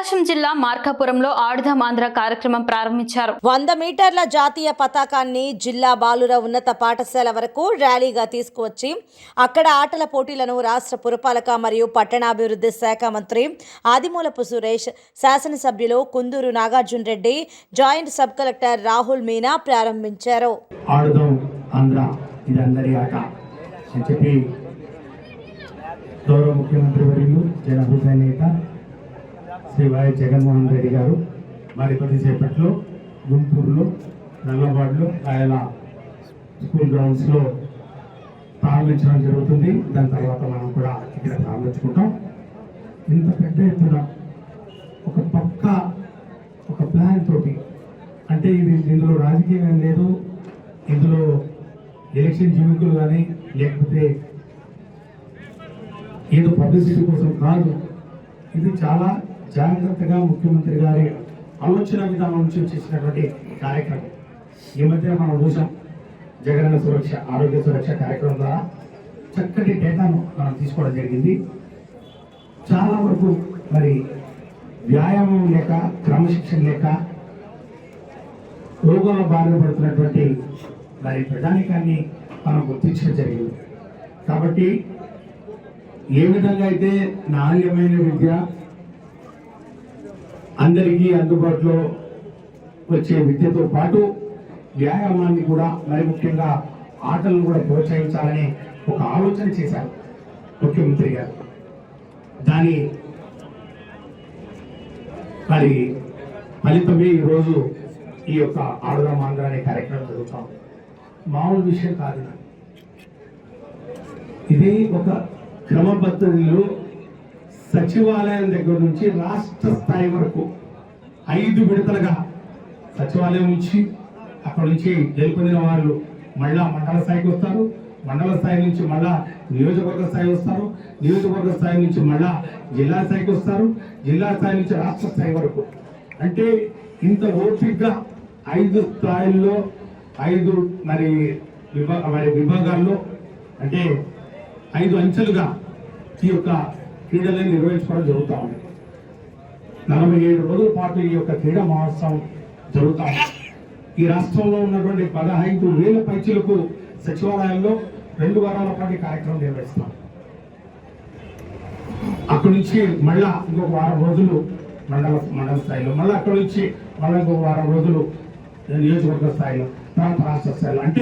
ప్రకాశం జిల్లా మార్కాపురంలో ఆడుదాం ఆంధ్ర కార్యక్రమం ప్రారంభించారు. వంద మీటర్ల జాతీయ పతాకాన్ని జిల్లా బాలుర ఉన్నత పాఠశాల వరకు ర్యాలీగా తీసుకువచ్చి అక్కడ ఆటల పోటీలను రాష్ట్ర పురపాలక మరియు పట్టణాభివృద్ధి శాఖ మంత్రి ఆదిమూలపు సురేష్ శాసనసభ్యులు Kunduru Nagarjuna Reddy joint sub collector Rahul Meena ప్రారంభించారు. గౌరవ ముఖ్యమంత్రి వర్యులు జనభూత నేత శ్రీ వైఎస్ జగన్మోహన్ రెడ్డి గారు మరి కొద్దిసేపట్లో గుంటూరులో నల్లబాడులో ఆయన స్కూల్ గ్రౌండ్స్లో ప్రారంభించడం జరుగుతుంది. దాని తర్వాత మనం కూడా ఇక్కడ ప్రారంభించుకుంటాం. ఇంత పెద్ద ఎత్తున ఒక పక్క ఒక ప్లాన్ తోటి అంటే ఇది ఇందులో రాజకీయం ఏం లేదు ఇందులో ఎలక్షన్ జిమికులు కానీ లేకపోతే ఏదో పబ్లిసిటీ కోసం కాదు. ఇది చాలా జాగ్రత్తగా ముఖ్యమంత్రి గారి ఆలోచన విధానం నుంచి చేసినటువంటి కార్యక్రమం. ఈ మధ్య మనం చూసాం జగనన్న సురక్ష ఆరోగ్య సురక్ష కార్యక్రమం ద్వారా చక్కటి డేటాను మనం తీసుకోవడం జరిగింది. చాలా వరకు మరి వ్యాయామం లేక క్రమశిక్షణ లేక రోగాల బారిన పడుతున్నటువంటి మరి ప్రధానికాన్ని మనం గుర్తించడం జరిగింది. కాబట్టి ఏ విధంగా అయితే నాణ్యమైన విద్య అందరికీ అందుబాటులో వచ్చే విద్యతో పాటు వ్యాయామాన్ని కూడా మరి ముఖ్యంగా ఆటలను కూడా ప్రోత్సహించాలని ఒక ఆలోచన చేశారు ముఖ్యమంత్రి గారు దాని మరి ఫలితమే ఈరోజు ఈ యొక్క ఆడుదాం ఆంధ్ర అనే కార్యక్రమం జరుగుతాం మామూలు విషయం కాదు ఇది. ఇది ఒక క్రమపద్ధతిలో సచివాలయం దగ్గర నుంచి రాష్ట్ర స్థాయి వరకు ఐదు విడతలుగా సచివాలయం నుంచి అక్కడ నుంచి గెలుపొందిన వాళ్ళు మళ్ళా మండల స్థాయికి వస్తారు. మండల స్థాయి నుంచి మళ్ళా నియోజకవర్గ స్థాయి వస్తారు. నియోజకవర్గ స్థాయి నుంచి మళ్ళా జిల్లా స్థాయికి వస్తారు. జిల్లా స్థాయి నుంచి రాష్ట్ర స్థాయి వరకు. అంటే ఇంత ఓపిక్గా ఐదు స్థాయిల్లో ఐదు మరి విభా మరి విభాగాల్లో అంటే ఐదు అంచెలుగా ఈ యొక్క క్రీడలను నిర్వహించుకోవడం జరుగుతూ ఉంది. నలభై ఏడు రోజుల పాటు ఈ యొక్క క్రీడా మహోత్సవం జరుగుతూ ఉంది. ఈ రాష్ట్రంలో ఉన్నటువంటి పదహైదు వేల పైచులకు సచివాలయంలో రెండు వారాల పాటు కార్యక్రమం నిర్వహిస్తాం. అక్కడి నుంచి మళ్ళా ఇంకొక వారం రోజులు మండల మండల స్థాయిలో మళ్ళీ అక్కడి నుంచి మళ్ళీ ఇంకొక వారం రోజులు నియోజకవర్గ స్థాయిలో తర్వాత రాష్ట్ర స్థాయిలో. అంటే